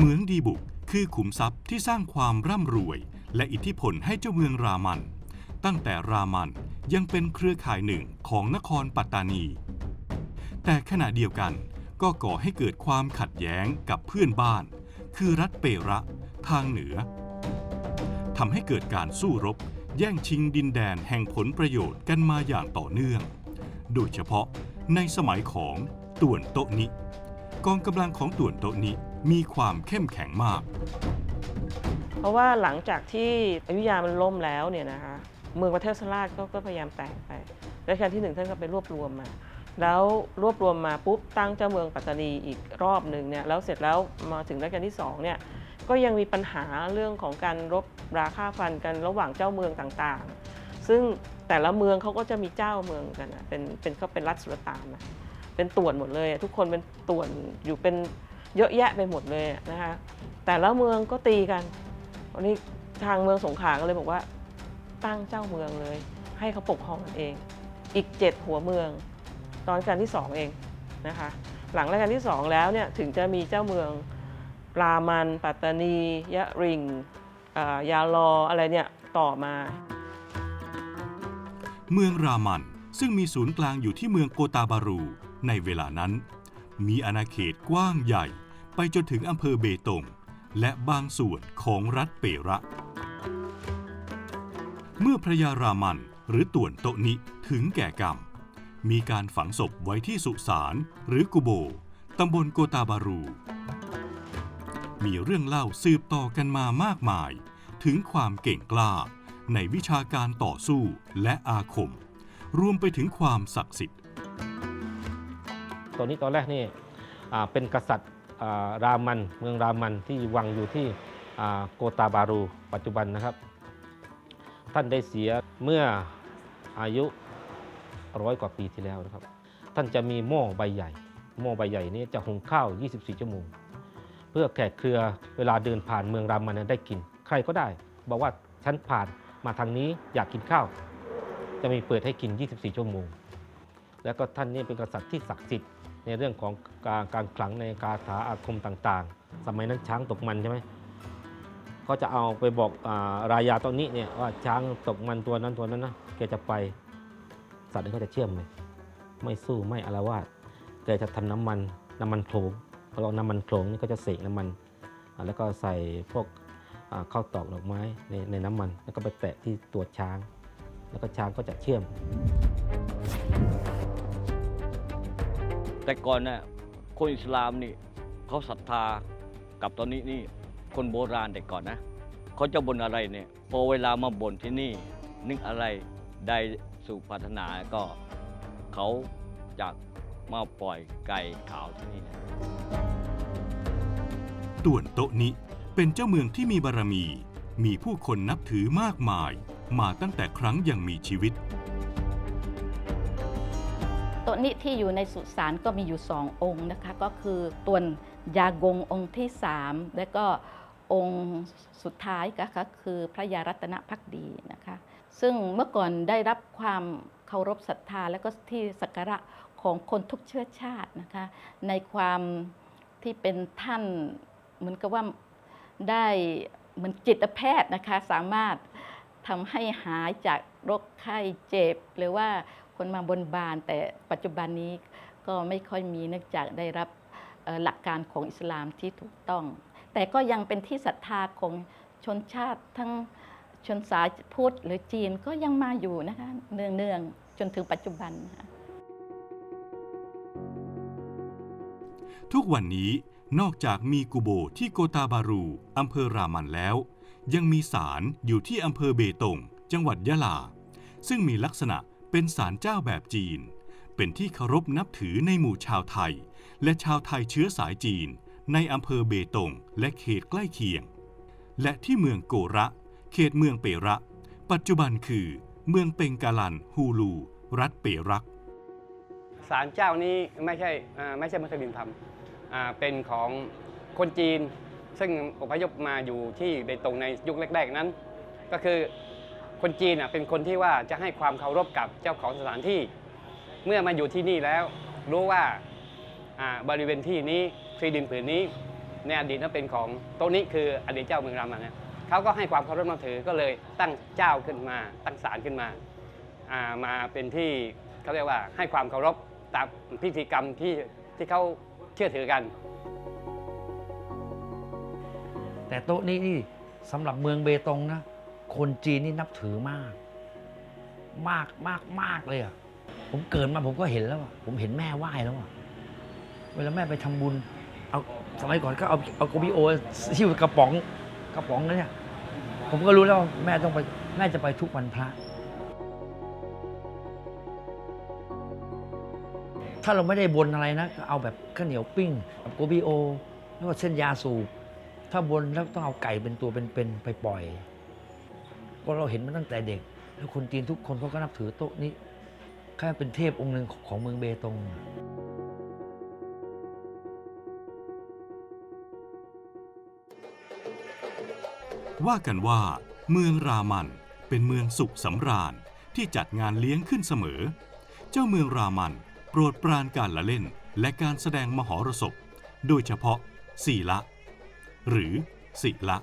เหมืองดีบุกคือขุมทรัพย์ที่สร้างความร่ำรวย และอิทธิพลให้เจ้าเมืองรามัน ตั้งแต่รามันยังเป็นเครือข่ายหนึ่งของนครปัตตานี แต่ขณะเดียวกันก็ก่อให้เกิดความขัดแย้งกับเพื่อนบ้าน คือรัฐเประ ทางเหนือทำให้เกิดการสู้รบ แย่งชิงดินแดนแห่งผลประโยชน์กันมาอย่างต่อเนื่อง โดยเฉพาะในสมัยของต่วนโตนิ กองกำลังของต่วนโตนิ มีความเข้มแข็งมาก เพราะว่าหลังจากที่อยุธยามันล่มแล้วเนี่ยนะคะเมืองประเทศสราชก็ก็พยายามแตกไปรัชกาลที่หนึ่งท่านก็ไปรวบรวมมา แล้วรวบรวมมาปุ๊บตั้งเจ้าเมืองปัตตานีอีกรอบหนึ่งเนี่ยแล้วเสร็จแล้วมาถึงรัชกาลที่สองเนี่ยก็ยังมีปัญหาเรื่องของการรบราค่าฟันกันระหว่างเจ้าเมืองต่างๆ ซึ่งแต่ละเมืองเขาก็จะมีเจ้าเมืองกันนะเป็นเป็นเขาเป็นรัฐสุลต่านนะเป็นต่วนหมดเลย ทุกคนเป็นต่วนอยู่เป็น เยอะแยะไปหมดเลยนะคะแต่ละเมืองก็ตีกันวันนี้ทางเมืองสงขลาก็เลยบอกว่า ตั้งเจ้าเมืองเลย ให้เขาปกครองกันเอง อีกเจ็ดหัวเมือง ตอนกาลที่สองเองนะคะหลังรัชกาลที่สองแล้วเนี่ยถึงจะมีเจ้าเมืองรามัน ปัตตานี ยะริงยาลออะไรเนี่ยต่อมา เมืองรามันซึ่งมีศูนย์กลางอยู่ที่เมืองโกตาบารู ในเวลานั้น มีอาณาเขตกว้างใหญ่ไปจนถึงอำเภอเบตง และบางส่วนของรัฐเประ เมื่อพระยารามันหรือต่วนโตนิถึงแก่กรรม มีการฝังศพไว้ที่สุสานหรือกุโบ ตำบลโกตาบารู มีเรื่องเล่าสืบต่อกันมามากมาย ถึงความเก่งกล้าในวิชาการต่อสู้และอาคม รวมไปถึงความศักดิ์สิทธิ ตัวนี้ตอนแรกนี่เป็นกษัตริย์รามันเมืองรามันที่วังอยู่ที่โกตาบารู ปัจจุบันนะครับ ท่านได้เสียเมื่ออายุร้อยกว่าปีที่แล้วนะครับ ท่านจะมีหม้อใบใหญ่ หม้อใบใหญ่นี้จะหุงข้าว 24 ชั่วโมง เพื่อแขกเครือเวลาเดินผ่านเมืองรามันนั้นได้กิน ใครก็ได้ บอกว่าฉันผ่านมาทางนี้อยากกินข้าว จะมีเปิดให้กิน 24 ชั่วโมง แล้วก็ท่านนี่เป็นกษัตริย์ที่ศักดิ์สิทธิ์ ในเรื่องของการการขลังในคาถาอาคมต่างๆ สมัยนั้นช้างตกมันใช่ไหมเขาจะเอาไปบอกอรายาตอนนี้เนี่ยว่าช้างตกมันตัวนั้นตัวนั้นนะแกจะไปสัตว์นี้เขาจะเชื่อมเลยไม่สู้ไม่อารวาสแกจะทำน้ำมันน้ำมันโขลงเขาบอกน้ำมันโขลงนี่ก็จะเสกน้ำมัน แล้วก็ใส่พวกข้าวตอกดอกไม้ในในน้ำมัน แล้วก็ไปแตะที่ตัวช้าง แล้วก็ช้างก็จะเชื่อม แต่ก่อนน่ะคนอิสลามนี่เขาศรัทธากับตอนนี้นี่คนโบราณแต่ก่อนนะเขาจะบนอะไรเนี่ยพอเวลามาบ่นที่นี่ นึกอะไรได้สู่ปรารถนาก็เขาจะมาปล่อยไก่ขาวที่นี่นะต่วนโตะนิเป็นเจ้าเมืองที่มีบารมี มีผู้คนนับถือมากมาย มาตั้งแต่ครั้งยังมีชีวิต นี้ที่อยู่ในสุสานก็มีอยู่สององค์นะคะ ก็คือตัวนยากงองค์ที่สามและก็องค์สุดท้ายก็คือพระยารัตนพักดีนะคะ ซึ่งเมื่อก่อนได้รับความเคารพศรัทธาและก็ที่สักการะของคนทุกเชื้อชาตินะคะ ในความที่เป็นท่านเหมือนกับว่าได้เหมือนจิตแพทย์นะคะ สามารถทำให้หายจากโรคไข้เจ็บ หรือว่า คนมาบนบาน แต่ปัจจุบันนี้ก็ไม่ค่อยมีเนื่องจากได้รับหลักการของอิสลามที่ถูกต้อง แต่ก็ยังเป็นที่ศรัทธาของชนชาติทั้งชนสายพุทธหรือจีนก็ยังมาอยู่นะคะเนืองๆจนถึงปัจจุบันนะคะทุกวันนี้นอกจากมีกุโบที่โกตาบารู อำเภอรามันแล้ว ยังมีศาลอยู่ที่อำเภอเบตง จังหวัดยะลา ซึ่งมีลักษณะ เป็นศาลเจ้าแบบจีน เป็นที่เคารพนับถือในหมู่ชาวไทย และชาวไทยเชื้อสายจีน ในอำเภอเบตงและเขตใกล้เคียง และที่เมืองโกระ เขตเมืองเประ ปัจจุบันคือ เมืองเปงกาลันฮูลู รัฐเปรักศาลเจ้านี้ไม่ใช่ไม่ใช่มุสลิมทำเป็นของคนจีน ซึ่งอพยพมาอยู่ที่เบตงในยุคแรก ๆนั้น ก็คือ คนจีนอะเป็นคนที่ว่าจะให้ความเคารพกับเจ้าของสถานที่ เมื่อมาอยู่ที่นี่แล้ว รู้ว่าอ่าบริเวณที่นี้ที่ดินผืนนี้ในอดีตนั้นเป็นของโต๊ะนี้คืออดีตเจ้าเมืองรามันนะเขาก็ให้ความเคารพนับถือก็เลยตั้งเจ้าขึ้นมา ตั้งศาลขึ้นมาอ่ามาเป็นที่เขาเรียกว่าให้ความเคารพตามพิธีกรรมที่ที่เขาเชื่อถือกัน แต่โต๊ะนี้นี่สำหรับเมืองเบตงนะ คนจีนนี่นับถือมาก มากมากมากเลยอะผมเกิดมาผมก็เห็นแล้วอะผมเห็นแม่ไหว้แล้วอะเวลาแม่ไปทำบุญ เอาสมัยก่อนก็เอาเอาโกบิโอที่กระป๋องกระป๋องนั่นเนี่ยผมก็รู้แล้วแม่ต้องไปแม่จะไปทุกวันพระ ถ้าเราไม่ได้บนอะไรนะก็เอาแบบข้าวเหนียวปิ้งกับโกบิโอ แล้วก็เส้นยาสูบถ้าบนแล้วต้องเอาไก่เป็นตัวเป็นๆไปปล่อย ก็เราเห็นมาตั้งแต่เด็ก แล้วคนจีนทุกคนเขาก็นับถือโต๊ะนี้แค่เป็นเทพองค์หนึ่งของเมืองเบตงว่ากันว่า เมืองรามันเป็นเมืองสุขสำราญที่จัดงานเลี้ยงขึ้นเสมอ เจ้าเมืองรามันโปรดปรานการละเล่นและการแสดงมหรสพ โดยเฉพาะสีละ หรือสิละ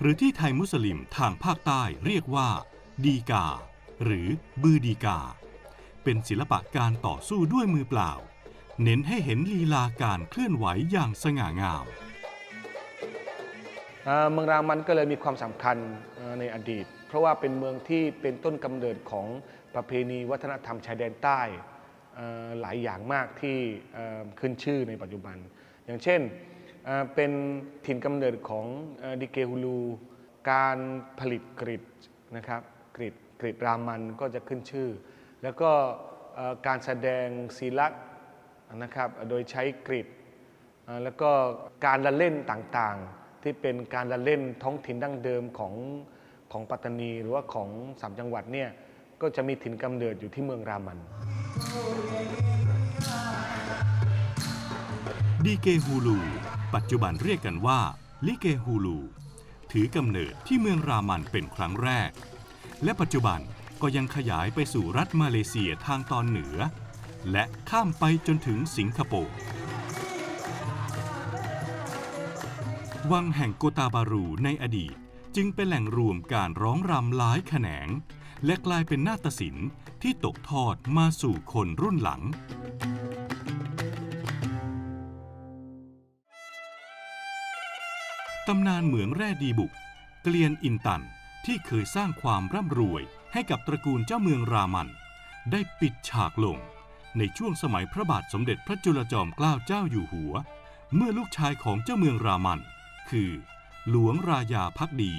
หรือที่ไทยมุสลิมทางภาคใต้เรียกว่า ดีกา หรือบือดีกา เป็นศิลปะการต่อสู้ด้วยมือเปล่า เน้นให้เห็นลีลาการเคลื่อนไหวอย่างสง่างามเมืองรามันก็เลยมีความสำคัญในอดีต เพราะว่าเป็นเมืองที่เป็นต้นกำเนิดของประเพณีวัฒนธรรมชายแดนใต้หลายอย่างมากที่ขึ้นชื่อในปัจจุบัน อย่างเช่น เป็นถิ่นกำเนิดของดิเกฮูลู การผลิตกริดนะครับกริดกริดรามันก็จะขึ้นชื่อ แล้วก็การแสดงศิลักนะครับโดยใช้กริดแล้วก็การละเล่นต่างๆ ที่เป็นการละเล่นท้องถิ่นดั้งเดิมของของปัตตานี หรือว่าของสามจังหวัดเนี่ยก็จะมีถิ่นกำเนิดอยู่ที่เมืองรามันดีเกฮูลู ปัจจุบันเรียกกันว่า ลิเกฮูลู ถือกำเนิดที่เมืองรามันเป็นครั้งแรก และปัจจุบันก็ยังขยายไปสู่รัฐมาเลเซียทางตอนเหนือ และข้ามไปจนถึงสิงคโปร์วังแห่งโกตาบารูในอดีตจึงเป็นแหล่งรวมการร้องรำหลายแขนง และกลายเป็นนาฏศิลป์ที่ตกทอดมาสู่คนรุ่นหลัง ตำนานเหมืองแร่ดีบุก เกลียนอินตันที่เคยสร้างความร่ำรวยให้กับตระกูลเจ้าเมืองรามัน ได้ปิดฉากลง ในช่วงสมัยพระบาทสมเด็จพระจุลจอมเกล้าเจ้าอยู่หัว เมื่อลูกชายของเจ้าเมืองรามัน คือ หลวงรายาพักดี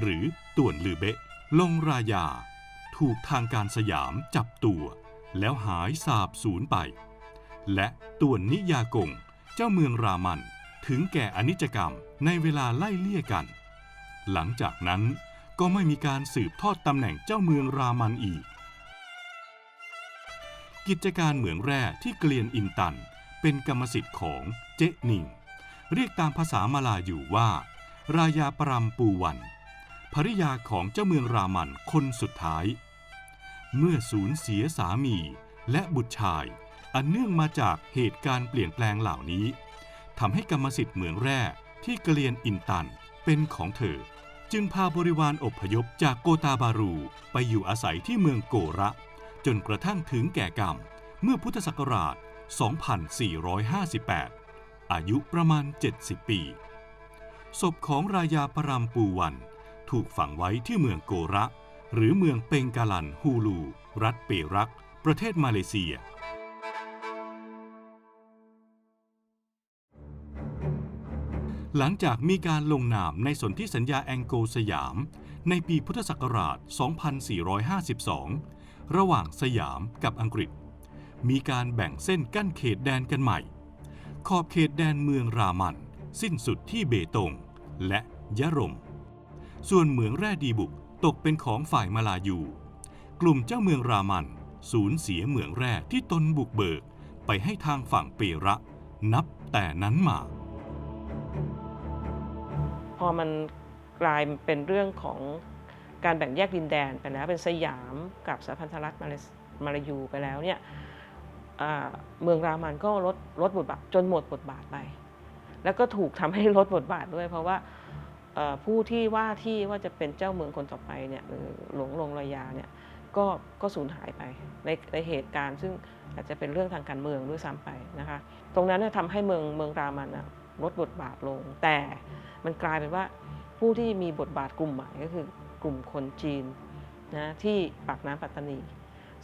หรือต่วนลือเบะ ลงรายา ถูกทางการสยามจับตัว แล้วหายสาบสูญไป และต่วนนิยากงเจ้าเมืองรามัน ถึงแก่อนิจกรรมในเวลาไล่เลี่ยกัน หลังจากนั้นก็ไม่มีการสืบทอดตำแหน่งเจ้าเมืองรามันอีก กิจการเหมืองแร่ที่เกลียนอินตัน เป็นกรรมสิทธิ์ของเจ๊นิง เรียกตามภาษามาลาอยู่ว่า รายาปรำปูวันภริยาของเจ้าเมืองรามันคนสุดท้าย เมื่อสูญเสียสามีและบุตรชาย อันเนื่องมาจากเหตุการณ์เปลี่ยนแปลงเหล่านี้ ทำให้กรรมสิทธิ์เหมืองแร่ที่เกลียนอินตันเป็นของเธอ จึงพาบริวารอบพยพจากโกตาบารูไปอยู่อาศัยที่เมืองโกระ จนกระทั่งถึงแก่กรรม เมื่อพุทธศักราช 2458 อายุประมาณ 70 ปี ศพของรายาปรามปูวัน ถูกฝังไว้ที่เมืองโกระ หรือเมืองเปงกาลันฮูลู รัฐเปรัก ประเทศมาเลเซีย หลังจากมีการลงนามในสนธิสัญญาแองโกลสยาม ในปีพุทธศักราช 2452 ระหว่างสยามกับอังกฤษ มีการแบ่งเส้นกั้นเขตแดนกันใหม่ ขอบเขตแดนเมืองรามัน สิ้นสุดที่เบตง และยะรม ส่วนเหมืองแร่ดีบุกตกเป็นของฝ่ายมาลายู กลุ่มเจ้าเมืองรามันสูญเสียเหมืองแร่ที่ตนบุกเบิก ไปให้ทางฝั่งเประ นับแต่นั้นมา พอมันกลายเป็นเรื่องของการแบ่งแยกดินแดนไปแล้วเป็นสยามกับสหพันธรัฐมาเลมาลายูไปแล้วเนี่ยเมืองรามันก็ลดลดบทบาทจนหมดบทบาทไป แล้วก็ถูกทำให้ลดบทบาทด้วย เพราะว่าผู้ที่ว่าที่ว่าจะเป็นเจ้าเมืองคนต่อไปเนี่ยหรือหลวงลงระยาเนี่ยก็ก็สูญหายไปในในเหตุการณ์ซึ่งอาจจะเป็นเรื่องทางการเมืองด้วยซ้ำไปนะคะ ตรงนั้นเนี่ยทำให้เมืองเมืองรามันอะ ลดบทบาทลง แต่มันกลายเป็นว่าผู้ที่มีบทบาทกลุ่มใหม่ก็คือกลุ่มคนจีนนะที่ปากน้ำปัตตานี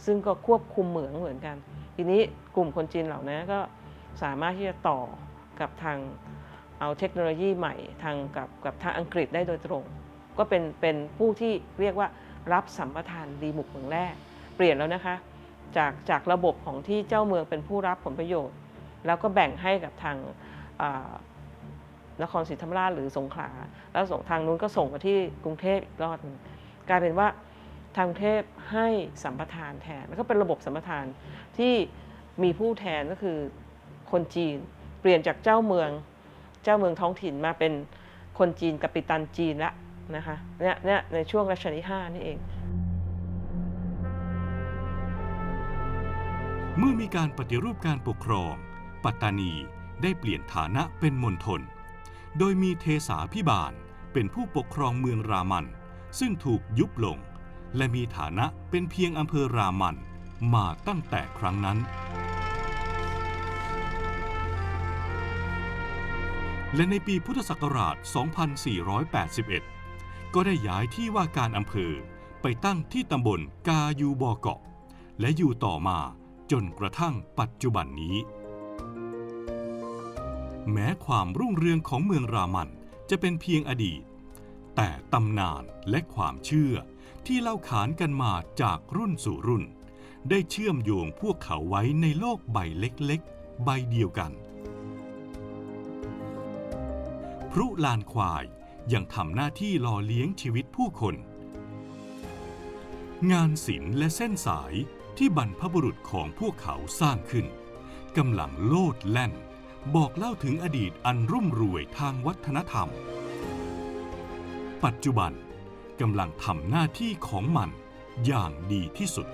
ซึ่งก็ควบคุมเหมืองเหมือนกัน ทีนี้กลุ่มคนจีนเหล่านั้นก็สามารถที่จะต่อกับทางเอาเทคโนโลยีใหม่ทางกับกับทางอังกฤษได้โดยตรง ก็เป็นเป็นผู้ที่เรียกว่ารับสัมปทานดีมุกเมืองแรกเปลี่ยนแล้วนะคะจากจากระบบของที่เจ้าเมืองเป็นผู้รับผลประโยชน์ แล้วก็แบ่งให้กับทาง นครศรีธรรมราชหรือสงขลาแล้วส่งทางนู้นก็ส่งมาที่กรุงเทพอีกรอบนึงกลายเป็นว่าทางกรุงเทพให้สัมปทานแทน แล้วก็เป็นระบบสัมปทานที่มีผู้แทนก็คือคนจีน เปลี่ยนจากเจ้าเมืองเจ้าเมืองท้องถิ่นมาเป็นคนจีนกับปิตันจีนละนะคะเนี่ยเนี่ยในช่วงรัชกาลที่5นี่เอง เมื่อมีการปฏิรูปการปกครอง ปัตตานี ได้เปลี่ยนฐานะเป็นมณฑล โดยมีเทสาพิบาลเป็นผู้ปกครองเมืองรามัน ซึ่งถูกยุบลง และมีฐานะเป็นเพียงอำเภอรามันมาตั้งแต่ครั้งนั้น และในปีพุทธศักราช 2481 ก็ได้ย้ายที่ว่าการอำเภอไปตั้งที่ตำบลกายูบอเกาะ และอยู่ต่อมาจนกระทั่งปัจจุบันนี้ แม้ความรุ่งเรืองของเมืองรามันจะเป็นเพียงอดีต แต่ตำนานและความเชื่อที่เล่าขานกันมาจากรุ่นสู่รุ่น ได้เชื่อมโยงพวกเขาไว้ในโลกใบเล็กๆ ใบเดียวกัน พรุลานควายยังทำหน้าที่หล่อเลี้ยงชีวิตผู้คน งานศิลป์และเส้นสายที่บรรพบุรุษของพวกเขาสร้างขึ้นกำลังโลดแล่น บอกเล่าถึงอดีตอันรุ่มรวยทางวัฒนธรรม ปัจจุบันกำลังทำหน้าที่ของมันอย่างดีที่สุด